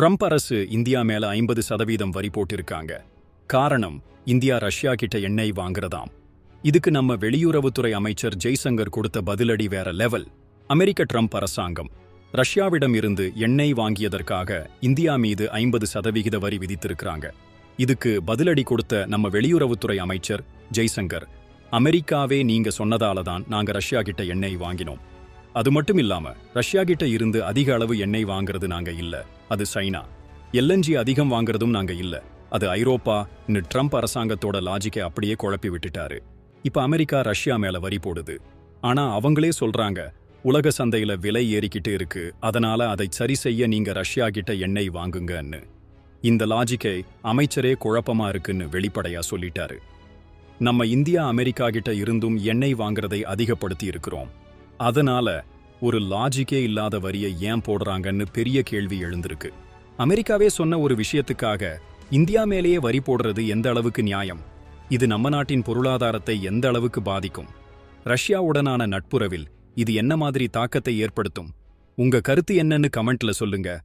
Trump அரசு India மேல ஐம்பது சதவீதம் வரி போட்டிருக்காங்க. காரணம் இந்தியா ரஷ்யா கிட்ட எண்ணெய் வாங்குறதாம். இதுக்கு நம்ம வெளியுறவுத்துறை அமைச்சர் ஜெய்சங்கர் கொடுத்த பதிலடி வேற லெவல் அமெரிக்க ட்ரம்ப் அரசாங்கம் ரஷ்யாவிடம் இருந்து எண்ணெய் வாங்கியதற்காக இந்தியா மீது ஐம்பது சதவிகித வரி விதித்திருக்கிறாங்க. இதுக்கு பதிலடி கொடுத்த நம்ம வெளியுறவுத்துறை அமைச்சர் ஜெய்சங்கர் அமெரிக்காவே நீங்க சொன்னதால தான் நாங்க ரஷ்யா கிட்ட எண்ணெய் வாங்கினோம். அது மட்டும் இல்லாம ரஷ்யா கிட்ட இருந்து அதிக அளவு எண்ணெய் வாங்குறது நாங்க இல்ல. அது சைனா. எல்என்ஜி அதிகம் வாங்குறதும் நாங்க இல்ல. அது ஐரோப்பா ட்ரம்ப் அரசாங்கத்தோட லாஜிக்கை அப்படியே குழப்பி விட்டுட்டாரு. இப்ப அமெரிக்கா ரஷ்யா மேல வரி போடுது. ஆனா அவங்களே சொல்றாங்க உலக சந்தையில விலை ஏறிக்கிட்டு இருக்கு. அதனால அதை சரி செய்ய நீங்க ரஷ்யா கிட்ட எண்ணெய் வாங்குங்கன்னு. இந்த லாஜிக்கை அமைச்சரே குழப்பமா இருக்குன்னு வெளிப்படையா சொல்லிட்டாரு. நம்ம இந்தியா அமெரிக்கா கிட்ட இருந்தும் எண்ணெய் வாங்குறதை அதிகப்படுத்தி இருக்கிறோம். அதனால ஒரு லாஜிக்கே இல்லாத வரியை ஏன் போடுறாங்கன்னு பெரிய கேள்வி எழுந்திருக்கு. அமெரிக்காவே சொன்ன ஒரு விஷயத்துக்காக இந்தியா மேலேயே வரி போடுறது எந்த அளவுக்கு நியாயம்? இது நம்ம நாட்டின் பொருளாதாரத்தை எந்த அளவுக்கு பாதிக்கும்? ரஷ்யாவுடனான நட்புறவில் இது என்ன மாதிரி தாக்கத்தை ஏற்படுத்தும்? உங்க கருத்து என்னன்னு கமெண்ட்ல சொல்லுங்க.